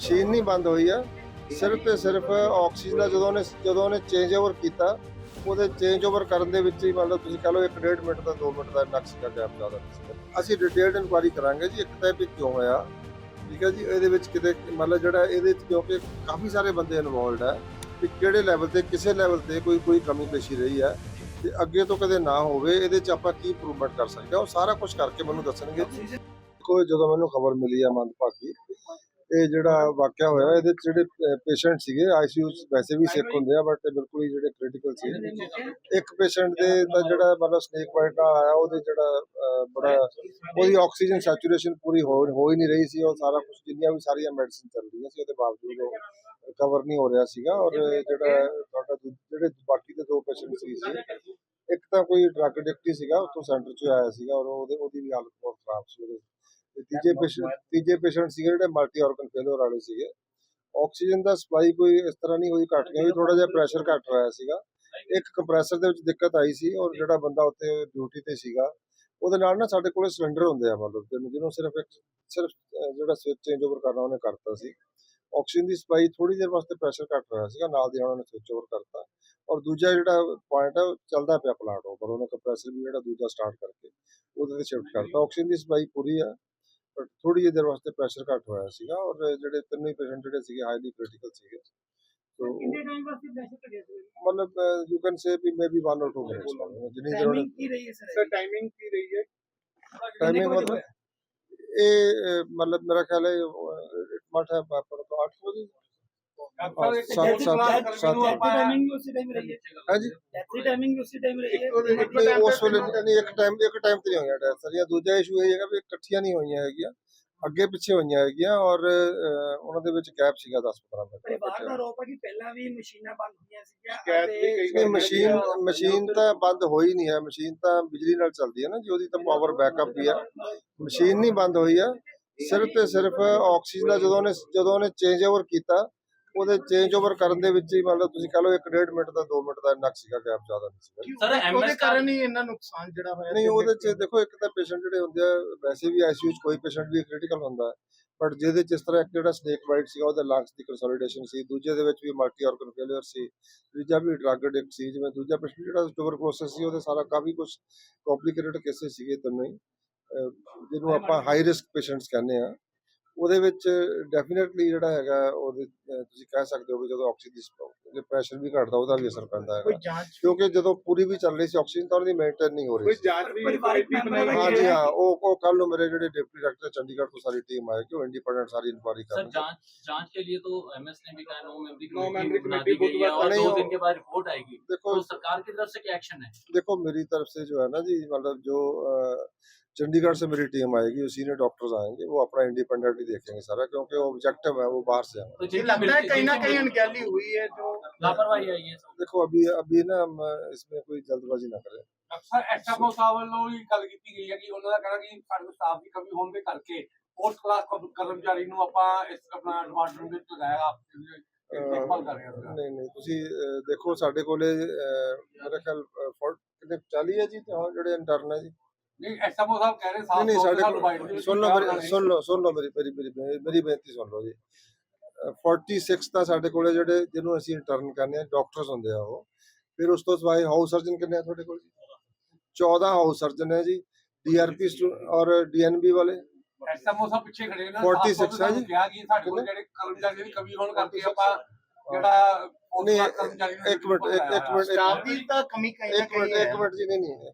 Machine ਨਹੀਂ ਬੰਦ ਹੋਈ ਆ। ਸਿਰਫ ਤੇ ਸਿਰਫ ਆਕਸੀਜਨ ਦਾ ਜਦੋਂ ਉਹਨੇ ਜਦੋਂ ਉਹਨੇ ਚੇਂਜ ਓਵਰ ਕੀਤਾ, ਉਹਦੇ ਚੇਂਜ ਓਵਰ ਕਰਨ ਦੇ ਵਿੱਚ ਹੀ ਮਤਲਬ ਤੁਸੀਂ ਕਹ ਲਓ 1.5 ਮਿੰਟ ਦਾ 2 ਮਿੰਟ ਦਾ ਨਕਸ਼ ਦਾ ਗੈਪ ਜ਼ਿਆਦਾ ਅਸੀਂ ਡਿਟੇਲਡ ਇਨਕੁਆਰੀ ਕਰਾਂਗੇ ਜੀ, ਇੱਕ ਤਾਂ ਵੀ ਕਿਉਂ ਹੋਇਆ? ਠੀਕ ਹੈ ਜੀ, ਇਹਦੇ ਵਿੱਚ ਕਿਤੇ ਮਤਲਬ ਜਿਹੜਾ ਇਹਦੇ ਵਿੱਚ ਕਿਉਂਕਿ ਕਾਫੀ ਸਾਰੇ ਬੰਦੇ ਇਨਵੋਲਡ ਹੈ ਕਿ ਕਿਹੜੇ ਲੈਵਲ ਤੇ, ਕਿਸੇ ਲੈਵਲ ਤੇ ਕੋਈ ਕੋਈ ਕਮੀ ਪੇਸ਼ੀ ਰਹੀ ਹੈ ਤੇ ਅੱਗੇ ਤੋਂ ਕਦੇ ਨਾ ਹੋਵੇ, ਇਹਦੇ ਚ ਆਪਾਂ ਕੀ ਇੰਪਰੂਵਮੈਂਟ ਕਰ ਸਕਦੇ ਹਾਂ ਉਹ ਸਾਰਾ ਕੁਝ ਕਰਕੇ ਮੈਨੂੰ ਦੱਸਣਗੇ ਜੀ। ਕੋਈ ਜਦੋਂ ਮੈਨੂੰ ਖਬਰ ਮਿਲੀ ਆ ਮੰਦਭਾਗੀ ਇਹ ਜਿਹੜਾ ਵਾਕਿਆ ਹੋਇਆ, ਇਹਦੇ ਚ ਜਿਹੜੇ ਪੇਸ਼ੈਂਟ ਸੀਗੇ ਆਈਸੀਯੂ ਵੈਸੇ ਵੀ ਸਿੱਖ ਹੁੰਦੇ ਆ ਬਟ ਬਿਲਕੁਲ ਹੀ ਜਿਹੜੇ ਕ੍ਰਿਟੀਕਲ ਸੀ ਇੱਕ ਪੇਸ਼ੈਂਟ ਦੇ ਤਾਂ ਜਿਹੜਾ ਮਤਲਬ ਸਨੇਕ ਬਾਈਟ ਨਾਲ ਆਇਆ, ਉਹਦੇ ਜਿਹੜਾ ਬੜਾ ਉਹਦੀ ਆਕਸੀਜਨ ਸੈਚੂਰੇਸ਼ਨ ਪੂਰੀ ਹੋ, ਹੀ ਨਹੀਂ ਰਹੀ ਸੀ, ਉਹ ਸਾਰਾ ਕੁਝ ਜਿੰਨੀਆਂ ਵੀ ਸਾਰੀਆਂ ਮੈਡੀਸਿਨ ਚੱਲ ਰਹੀਆਂ ਸੀ, ਉਹਦੇ ਬਾਵਜੂਦ ਉਹ ਰਿਕਵਰ ਨਹੀਂ ਹੋ ਰਿਹਾ ਸੀਗਾ। ਔਰ ਜਿਹੜਾ ਤੁਹਾਡਾ ਜਿਹੜੇ ਬਾਕੀ ਦੇ ਦੋ ਪੇਸ਼ੈਂਟ ਸੀ ਸੀ, ਇੱਕ ਤਾਂ ਕੋਈ ਡਰਗ ਐਡਿਕਟ ਸੀਗਾ, ਉੱਥੋਂ ਸੈਂਟਰ ਚੋਂ ਆਇਆ ਸੀਗਾ, ਔਰ ਉਹਦੇ, ਉਹਦੀ ਵੀ ਹਾਲਤ ਬਹੁਤ ਖਰਾਬ ਸੀ ਉਹਦੇ। ਤੇ ਤੀਜੇ ਪੇਸ਼ੈਂਟ ਤੀਜੇ ਪੇਸ਼ੈਂਟ ਸੀਗੇ ਜਿਹੜੇ ਮਲਟੀ ਆਰਗਨ ਫੇਲਿਅਰ ਵਾਲੇ ਸੀਗੇ। ਆਕਸੀਜਨ ਦਾ ਸਪਲਾਈ ਕੋਈ ਇਸ ਤਰ੍ਹਾਂ ਨਹੀਂ ਹੋਈ ਘਟ ਗਈ ਥੋੜਾ ਜਿਹਾ ਪ੍ਰੈਸ਼ਰ ਘਟ ਰਿਹਾ ਸੀਗਾ। ਇੱਕ ਕੰਪਰੈਸਰ ਦੇ ਵਿੱਚ ਦਿੱਕਤ ਆਈ ਸੀ ਔਰ ਜਿਹੜਾ ਬੰਦਾ ਉੱਤੇ ਡਿਊਟੀ ਤੇ ਸੀਗਾ ਉਹਦੇ ਨਾਲ ਨਾ ਸਾਡੇ ਕੋਲੇ ਸਿਲੰਡਰ ਹੁੰਦੇ ਆ ਮਤਲਬ ਜਿਹਨੂੰ ਸਿਰਫ ਇੱਕ ਸਿਰਫ ਜਿਹੜਾ ਸਵਿਚ ਚੇਂਜ ਓਵਰ ਕਰਨਾ ਉਹਨੇ ਕਰਤਾ ਸੀ। ਆਕਸੀਜਨ ਦੀ ਸਪਲਾਈ ਥੋੜੀ ਦੇਰ ਵਾਸਤੇ ਪ੍ਰੈਸ਼ਰ ਘਟ ਰਿਹਾ ਸੀਗਾ ਨਾਲ ਦੀ ਨਾਲ ਉਹਨੇ ਸਵਿਚ ਓਵਰ ਕਰਤਾ। ਔਰ ਦੂਜਾ ਜਿਹੜਾ ਪੁਆਇੰਟ ਹੈ ਉਹ ਚੱਲਦਾ ਪਿਆ ਪਲਾਂਟ ਉੱਪਰ ਉਹਨੇ ਕੰਪਰੈਸਰ ਵੀ ਜਿਹੜਾ ਦੂਜਾ ਸਟਾਰਟ ਕਰਕੇ ਉਹਦੇ ਤੇ ਸ਼ਿਫਟ ਕਰਤਾ। ਆਕਸੀਜਨ ਦੀ ਸਪਲਾਈ ਪੂਰੀ ਆ ਥੋੜੀ ਜਿਹੀ ਦੇਰ ਵਾਸਤੇ ਪ੍ਰੈਸ਼ਰ ਘਟ ਹੋਇਆ ਸੀਗਾ ਔਰ ਜਿਹੜੇ ਤਿੰਨੇ ਹੀ ਪੇਸ਼ੈਂਟ ਜਿਹੜੇ ਸੀਗੇ ਹਾਈਲੀ ਕ੍ਰਿਟੀਕਲ ਸੀਗੇ। ਸੋ ਕਿੰਨੇ ਟਾਈਮ ਵਾਸਤੇ ਪ੍ਰੈਸ਼ਰ ਘਟਿਆ ਸੀ? ਮਤਲਬ ਯੂ ਕੈਨ ਸੇ ਵੀ ਮੇਬੀ 1 or 2 ਮਿੰਟਸ ਜਿੰਨੀ ਦੇਰ ਟਾਈਮਿੰਗ ਕੀ ਰਹੀ ਹੈ ਸਰ ਸਰ ਟਾਈਮਿੰਗ ਕੀ ਰਹੀ ਹੈ? ਟਾਈਮਿੰਗ ਮਤਲਬ ਇਹ ਮਤਲਬ ਮੇਰਾ ਖਿਆਲ ਹੈ ਇਟ ਮਟ ਹੈ ਤੋਂ 8 ਵਜੇ ਡਾਕਟਰ ਇੱਕ ਸੱਤ- ਡੇਢ ਸੱਤ- ਕਲਾਸ ਕਰਕੇ ਸੱਤ- ਨੂੰ ਆਪਾਂ ਟਾਈਮਿੰਗ ਵੀ ਉਸੇ ਟਾਈਮ ਰਹੀ ਹੈ। ਹਾਂਜੀ। ਡੈਥ ਟਾਈਮਿੰਗ ਵੀ ਉਸੇ ਟਾਈਮ ਰਹੀ ਹੈ। ਇੱਕ ਨਹੀਂ ਉਸ ਵੇਲੇ ਨਹੀਂ ਇੱਕ ਟਾਈਮ ਇੱਕ ਟਾਈਮ ਤੇ ਨਹੀਂ ਹੋਈਆਂ ਡੈਥ ਸਰ। ਜਾਂ ਦੂਜਾ ਇਸ਼ੂ ਇਹ ਹੈਗਾ ਵੀ ਇਕੱਠੀਆਂ ਨਹੀਂ ਹੋਈਆਂ ਹੈਗੀਆਂ ਅੱਗੇ ਪਿੱਛੇ ਹੋਈਆਂ ਹੈਗੀਆਂ ਔਰ ਅਹ, ਉਹਨਾਂ ਦੇ ਵਿੱਚ ਗੈਪ ਸੀਗਾ 10 15 ਮਿੰਟ ਪਰਿਵਾਰ ਦਾ ਦਾ ਆਰੋਪ ਹੈ ਕਿ ਪਹਿਲਾਂ ਵੀ ਮਸ਼ੀਨਾਂ ਬੰਦ ਹੋਈਆਂ ਸ਼ਿਕਾਇਤ ਵੀ ਸੀਗੀਆਂ ਕਈ ਨਹੀਂ ਮਸ਼ੀਨ ਮਸ਼ੀਨ ਤਾਂ ਬੰਦ ਹੋਈ ਨਹੀਂ ਹੈ ਮਸ਼ੀਨ ਤਾਂ ਬਿਜਲੀ ਨਾਲ ਚੱਲਦੀ ਹੈ ਨਾ ਜੀ ਉਹਦੀ ਤਾਂ ਪਾਵਰ ਬੈਕਅਪ ਵੀ ਆ ਮਸ਼ੀਨ ਨਹੀਂ ਬੰਦ ਹੋਈ ਆ ਸਿਰਫ ਤੇ ਸਿਰਫ ਆਕਸੀਜਨ ਦਾ ਜਦੋਂ ਉਹਨੇ ਜਦੋਂ ਉਹਨੇ ਚੇਂਜ ਓਵਰ ਕੀਤਾ ਉਹਦੇ ਚੇਂਜ ਓਵਰ ਕਰਨ ਦੇ ਵਿੱਚ ਹੀ ਮੰਨ ਲਓ ਤੁਸੀਂ ਕਹ ਲਓ 1.5 ਮਿੰਟ ਦਾ 2 ਮਿੰਟ ਦਾ ਨਕ ਸੀਗਾ ਗੈਪ ਜ਼ਿਆਦਾ ਨਹੀਂ ਸੀਗਾ। ਸਰ ਉਹਦੇ ਕਾਰਨ ਹੀ ਇੰਨਾ ਨੁਕਸਾਨ ਜਿਹੜਾ ਹੋਇਆ ਨਹੀਂ ਉਹਦੇ ਚ ਦੇਖੋ ਇੱਕ ਤਾਂ ਪੇਸ਼ੈਂਟ ਜਿਹੜੇ ਹੁੰਦੇ ਆ ਵੈਸੇ ਵੀ ਆਈਸੀਯੂ ਚ ਕੋਈ ਪੇਸ਼ੈਂਟ ਵੀ ਕ੍ਰਿਟੀਕਲ ਹੁੰਦਾ ਹੈ ਬਟ ਜਿਹਦੇ ਚ ਇਸ ਤਰ੍ਹਾਂ ਇੱਕ ਜਿਹੜਾ ਸਨੇਕ ਬਾਈਟ ਸੀਗਾ ਉਹਦੇ ਲੰਗਸ ਦੀ ਕੰਸੋਲੀਡੇਸ਼ਨ ਸੀ ਦੂਜੇ ਦੇ ਵਿੱਚ ਵੀ ਮਲਟੀ ਆਰਗਨ ਫੇਲਿਅਰ ਸੀ ਤੀਜਾ ਵੀ ਡਰਗ ਐਡਿਕਟ ਸੀ ਜਿਵੇਂ ਦੂਜਾ ਪੇਸ਼ੈਂਟ ਜਿਹੜਾ ਟੂਬਰਕਲੋਸਿਸ ਸੀ ਉਹਦੇ ਸਾਰਾ ਕਾਫੀ ਕੁਝ ਕੰਪਲਿਕੇਟਡ ਕੇਸਿਸ ਸੀਗੇ ਤਿੰਨੋਂ ਹੀ ਅਹ ਜਿਹਨੂੰ ਆਪਾਂ ਹਾਈ ਰਿਸਕ ਪੇਸ਼ੈਂਟਸ ਕਹਿੰਦੇ ਆ ਉਹਦੇ ਵਿੱਚ ਡੈਫੀਨਿਟਲੀ ਜਿਹੜਾ ਹੈਗਾ ਉਹਦੇ ਅਹ ਤੁਸੀਂ ਕਹਿ ਸਕਦੇ ਹੋ ਵੀ ਜਦੋਂ ਆਕਸੀਜਨ ਦੀ ਪ੍ਰੈਸ਼ਰ ਵੀ ਘਟਦਾ ਉਹਦਾ ਵੀ ਅਸਰ ਪੈਂਦਾ ਕੋਈ ਹੈਗਾ ਜਾਂਚ ਕਿਉਂਕਿ ਜਦੋਂ ਪੂਰੀ ਵੀ ਚੱਲ ਰਹੀ ਸੀ ਆਕਸੀਜਨ ਤਾਂ ਉਹਦੀ ਮੇਨਟੇਨ ਨਹੀਂ ਹੋ ਰਹੀ ਕੋਈ ਸੀ ਜਾਂਚ ਵੀ ਪਰਿਵਾਰਿਕ ਕਮੇਟੀ ਬਣਾਈ ਮੈਂਬਰ ਹਾਂ ਗਈ ਜੀ ਹੈ ਹਾਂ ਉਹ ਉਹ ਕੱਲ ਨੂੰ ਮੇਰੇ ਜਿਹੜੇ ਡਿਪਟੀ ਡਾਇਰੈਕਟਰ ਚੰਡੀਗੜ੍ਹ ਤੋਂ ਸਾਰੀ ਟੀਮ ਆਏਗੀ ਉਹ ਇੰਡੀਪੈਂਡੈਂਟ ਸਾਰੀ ਇਨਕੁਆਰੀ सर ਕਰਨਗੇ जांच जांच के लिए तो एमएस ने भी कहा नौ मेंबरी नौ कमेटी मेंबरी बना कमेटी दी गई है और नहीं, दो वो- दिन के बाद रिपोर्ट आएगी देखो तो सरकार की तरफ से क्या एक्शन है देखो मेरी तरफ से जो है ना जी मतलब जो अ, चंडीगढ़ से मेरी टीम आएगी सीनियर डॉक्टर्स आएंगे वो अपना इंडिपेंडेंटली देखेंगे सारा क्योंकि वो ऑब्जेक्टिव है वो बाहर से है तो ये जिनकी लगता है मिलती- कहीं ना जिनकी कहीं मिलती- अनगहली हुई है जो लापरवाही आई है सब देखो अभी अभी ना हम इसमें कोई जल्दबाजी ना करें ਅਕਸਰ ਐਸਐਮਓ ਸਾਹਿਬ ਵੱਲੋਂ ਵੀ ਗੱਲ ਕੀਤੀ ਗਈ ਹੈ ਕਿ ਉਹਨਾਂ ਦਾ ਕਹਿਣਾ ਕਿ ਸਾਡੇ ਕੋਲ ਸਟਾਫ ਦੀ ਕਮੀ ਹੋਣ ਦੇ ਕਰਕੇ ਫੋਰਥ ਕਲਾਸ ਕਰਮਚਾਰੀ ਨੂੰ ਆਪਾਂ ਇਸ ਆਪਣਾ ਡਿਪਾਰਟਮੈਂਟ ਵਿੱਚ ਲਗਾਇਆ ਆਪ ਦੇਖਭਾਲ ਕਰ ਰਹੇ ਹਾਂ ਨਹੀਂ ਨਹੀਂ ਤੁਸੀਂ ਅ, ਦੇਖੋ ਸਾਡੇ ਕੋਲੇ ਅ, ਮੇਰਾ ਖਿਆਲ ਅ, ਫੋਰ- ਕਿੰਨੇ 40 ਹੈ ਜੀ ਤਾਂ ਜਿਹੜੇ ਇੰਟਰਨ ਹੈ ਜੀ ਨਹੀਂ ਐਸਐਮਓ ਸਾਹਿਬ ਕਹਿ ਰਹੇ ਨਹੀਂ ਸੁਣ ਲਓ ਮੇਰੀ- ਸੁਣ ਲਓ ਸੁਣ ਲਓ ਮੇਰੀ ਮੇਰੀ ਮੇਰੀ ਬੇਨਤੀ ਸੁਣ ਲਓ ਜੀ। 46 ਤਾਂ ਸਾਡੇ ਕੋਲੇ ਜਿਹੜੇ ਜਿਹਨੂੰ ਅਸੀਂ ਇੰਟਰਨ ਕਰਨੇ ਆ ਡਾਕਟਰਸ ਹੁੰਦੇ ਆ ਉਹ। ਫਿਰ ਉਸ ਤੋਂ ਸਿਵਾਏ ਹਾਊਸ ਸਰਜਨ ਕਿੰਨੇ ਆ ਤੁਹਾਡੇ ਕੋਲ 14 ਹਾਊਸ ਸਰਜਨ ਹੈ ਜੀ ਡੀਆਰਪੀ ਔਰ ਡੀਐਨਬੀ ਵਾਲੇ। ਐਸਐਮਓ ਸਾਹਿਬ ਪਿੱਛੇ ਖੜੇ ਨੇ 46 ਹੈ ਜੀ। ਕਿਹਾ ਕਿ ਸਾਡੇ ਕੋਲ ਜਿਹੜੇ ਕਰਮਚਾਰੀਆਂ ਦੀ ਕਮੀ ਹੋਣ ਕਰਕੇ ਆਪਾਂ ਜਿਹੜਾ ਨਹੀਂ, ਇੱਕ ਮਿੰਟ ਇੱਕ- ਮਿੰਟ ਸਟਾਫ ਦੀ ਤਾਂ ਕਮੀ ਕਹੀ ਇੱਕ ਮਿੰਟ ਇੱਕ ਮਿੰਟ ਜੀ ਨਹੀਂ ਨਹੀਂ।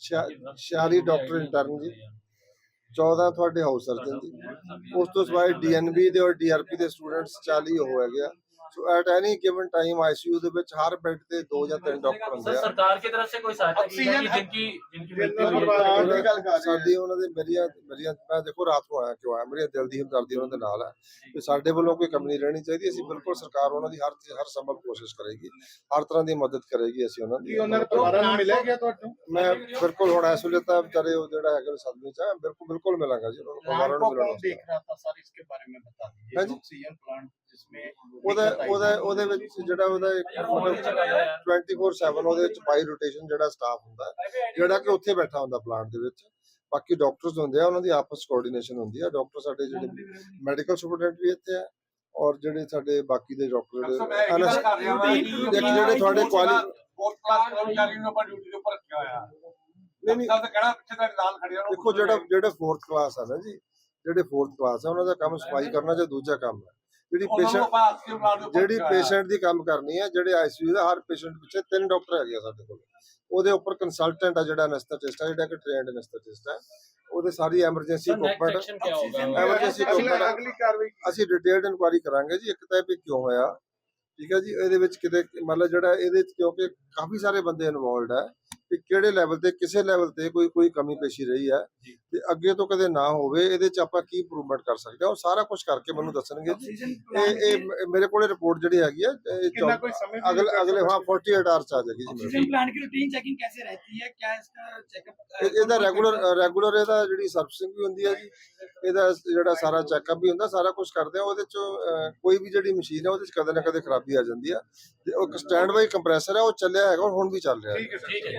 46 ਡਾਕਟਰ ਇੰਟਰਨ ਜੀ। 14 ਤੁਹਾਡੇ ਹਾਊਸ ਸਰਜਨ ਜੀ। ਉਸ ਤੋਂ ਸਿਵਾਏ ਡੀਐਨਬੀ ਦੇ ਔਰ ਡੀਆਰਪੀ ਦੇ ਸਟੂਡੈਂਟਸ 40 ਹੋ ਹੈਗੇ ਆ। So At any given time ICU ਦੇ ਵਿੱਚ ਹਰ ਬੈੱਡ ਤੇ ਦੋ ਜਾਂ ਤਿੰਨ ਡਾਕਟਰ ਹੁੰਦੇ सर ਆ सरकार की तरफ से कोई सहायता की है कि ऑक्सीजन- जिनकी जिनकी जिनका मृत्यु हुई परिवार- है ਦੀ ਗੱਲ ਕਰ ਰਹੇ ਹਾਂ। ਸਾਡੀ ਉਹਨਾਂ ਦੇ ਮੇਰੀਆਂ ਮੇਰੀਆਂ ਮੈਂ ਦੇਖੋ ਰਾਤ ਨੂੰ ਆਇਆ ਕਿਉਂ ਆਇਆ ਮੇਰੀਆਂ ਦਿਲ ਦੀ ਹਮਦਰਦੀ ਉਹਨਾਂ ਦੇ ਨਾਲ ਹੈ ਕਿ ਸਾਡੇ ਵੱਲੋਂ ਕੋਈ ਕਮੀ ਨਹੀਂ ਰਹਿਣੀ ਚਾਹੀਦੀ ਅਸੀਂ ਬਿਲਕੁਲ ਸਰਕਾਰ ਉਹਨਾਂ ਦੀ ਹਰ ਚੀਜ਼- ਹਰ ਸੰਭਵ ਕੋਸ਼ਿਸ਼ ਕਰੇਗੀ ਹਰ ਤਰ੍ਹਾਂ ਦੀ ਮਦਦ ਕਰੇਗੀ ਅਸੀਂ ਉਹਨਾਂ ਕਿ ਦੀ ਉਹਨਾਂ ਦੇ ਪਰਿਵਾਰਾਂ ਨੂੰ ਮਿਲਿਆ ਗਿਆ ਤੁਹਾਨੂੰ ਮੈਂ ਬਿਲਕੁਲ ਹੁਣ ਇਸ ਵੇਲੇ ਤਾਂ ਵਿਚਾਰੇ ਉਹ ਜਿਹੜਾ ਹੈਗਾ ਸਦਮੇ ਚ ਹੈ ਬਿਲਕੁਲ ਬਿਲਕੁਲ ਮਿਲਾਂਗਾ ਜੀ ਉਹਨਾਂ ਨੂੰ प्लांट ਪਰਿਵਾਰਾਂ को ਨੂੰ मिलांगा कौन देख रहा था सर इसके बारे में बता हाँ दीजिए जी। ऑक्सीजन प्लांट जिसमें ਉਹਦਾ दिक्कत आई ਉਹਦਾ थी। ਉਹਦੇ ਵਿੱਚ ਜਿਹੜਾ ਉਹਦਾ ਇੱਕ ਮਤਲਬ 24/7 ਉਹਦੇ ਵਿੱਚ ਬਾਈ ਰੋਟੇਸ਼ਨ ਜਿਹੜਾ ਸਟਾਫ ਹੁੰਦਾ ਹੈ, ਜਿਹੜਾ ਕਿ ਉੱਥੇ ਬੈਠਾ ਹੁੰਦਾ ਪਲਾਂਟ ਦੇ ਵਿੱਚ ਬਾਕੀ ਡਾਕਟਰਸ ਹੁੰਦੇ ਆ ਉਹਨਾਂ ਦੀ ਆਪਸ ਕੋਆਰਡੀਨੇਸ਼ਨ ਹੁੰਦੀ ਆ ਡਾਕਟਰ ਸਾਡੇ ਜਿਹੜੇ ਮੈਡੀਕਲ ਸੁਪਰਡੈਂਟ ਵੀ ਇੱਥੇ ਆ ਔਰ ਜਿਹੜੇ ਸਾਡੇ ਬਾਕੀ ਦੇ ਡਾਕਟਰ ਡਾਕਟਰ ਸਾਹਿਬ, ਮੈਂ ਜਿਹੜੇ ਇਹ ਗੱਲ NS ਕਰ ਰਿਹਾ ਵਾਂ ਕਿ ਇੱਕ ਜਿਹੜੇ ਤੁਹਾਡੇ ਕੁਆਲੀ ਫੋਰਥ ਕਲਾਸ ਕਰਮਚਾਰੀ ਨੂੰ ਆਪਾਂ ਡਿਊਟੀ ਦੇ ਉੱਪਰ ਰੱਖਿਆ ਹੋਇਆ ਨਹੀਂ ਨਹੀਂ ਤਾਂ ਕਹਿਣਾ ਪਿੱਛੇ ਦਾ ਨਾਲ ਖੜਿਆ ਨੂੰ ਦੇਖੋ ਜਿਹੜਾ ਜਿਹੜੇ 4th ਕਲਾਸ ਆ ਨਾ ਜੀ ਜਿਹੜੇ 4th ਕਲਾਸ ਆ ਉਹਨਾਂ ਦਾ ਕੰਮ ਸਫਾਈ ਕਰਨਾ ਜਾਂ ਦੂਜਾ ਕੰਮ ਹੈ ਜਿਹੜੀ ਪੇਸ਼ੈਂਟ ਜਿਹੜੀ ਪੇਸ਼ੈਂਟ ਦੀ ਕੰਮ ਕਰਨੀ ਹੈ ਜਿਹੜੇ ਆਈਸੀਯੂ ਦਾ ਹਰ ਪੇਸ਼ੈਂਟ ਪਿੱਛੇ ਤਿੰਨ ਡਾਕਟਰ ਹੈਗੇ ਸਾਡੇ ਕੋਲ। ਉਹਦੇ ਉੱਪਰ ਕੰਸਲਟੈਂਟ ਆ ਜਿਹੜਾ ਐਨਸਥੈਟਿਸਟ ਆ ਜਿਹੜਾ ਕਿ ਟ੍ਰੇਨਡ ਐਨਸਥੈਟਿਸਟ ਆ। ਉਹਦੇ ਸਾਰੀ ਐਮਰਜੈਂਸੀ ਕੋਪਰਟ ਐਮਰਜੈਂਸੀ ਕੋਪਰਟ ਅਗਲੀ ਕਾਰਵਾਈ ਅਸੀਂ ਡਿਟੇਲਡ ਇਨਕੁਆਇਰੀ ਕਰਾਂਗੇ ਜੀ ਇੱਕ ਤਾਂ ਇਹ ਵੀ ਕਿਉਂ ਹੋਇਆ? ਠੀਕ ਹੈ ਜੀ ਇਹਦੇ ਵਿੱਚ ਕਿਤੇ ਮਤਲਬ ਜਿਹੜਾ ਇਹਦੇ ਵਿੱਚ ਕਿਉਂਕਿ ਕਾਫੀ ਸਾਰੇ ਬੰਦੇ ਇਨਵੋਲਡ ਆ। ਕਿ ਕਿਹੜੇ ਲੈਵਲ ਤੇ ਕਿਸੇ ਲੈਵਲ ਤੇ ਕੋਈ ਕੋਈ ਕਮੀ ਪੇਸ਼ੀ ਰਹੀ ਹੈ ਤੇ ਅੱਗੇ ਤੋਂ ਕਦੇ ਨਾ ਹੋਵੇ ਇਹਦੇ ਚ ਆਪਾਂ ਕੀ ਇੰਪਰੂਵਮੈਂਟ ਕਰ ਸਕਦੇ ਹਾਂ ਉਹ ਸਾਰਾ ਕੁਝ ਕਰਕੇ ਮੈਨੂੰ ਦੱਸਣਗੇ। ਇਹ ਇਹ ਮੇਰੇ ਕੋਲੇ ਰਿਪੋਰਟ ਜਿਹੜੀ ਹੈਗੀ ਹੈ ਅਗਲੇ ਅਗਲੇ ਹਾਂ 48 ਆਵਰਸ ਆ ਜੀ ਆਕਸੀਜਨ ਪਲਾਂਟ ਰੂਟੀਨ ਚੈਕਿੰਗ ਕੈਸੇ ਰਹਤੀ ਹੈ? ਇਹਦਾ ਰੈਗੂਲਰ ਰੈਗੂਲਰ ਇਹਦਾ ਜਿਹੜੀ ਸਰਵਿਸਿੰਗ ਵੀ ਹੁੰਦੀ ਹੈ ਜੀ ਇਹਦਾ ਜਿਹੜਾ ਸਾਰਾ ਚੈੱਕਅਪ ਵੀ ਹੁੰਦਾ ਸਾਰਾ ਕੁਝ ਕਰਦੇ ਆ ਉਹਦੇ ਚ ਕੋਈ ਵੀ ਜਿਹੜੀ ਮਸ਼ੀਨ ਹੈ ਉਹਦੇ ਚ ਕਦੇ ਨਾ ਕਦੇ ਖਰਾਬੀ ਆ ਜਾਂਦੀ ਆ। ਤੇ ਉਹ ਸਟੈਂਡ ਬਾਈ ਕੰਪਰੈਸਰ ਹੈ ਉਹ ਚੱਲਿਆ ਹੈਗਾ ਹੁਣ ਵੀ ਚੱਲ ਰਿਹਾ ਹੈ ਠੀਕ ਹੈ।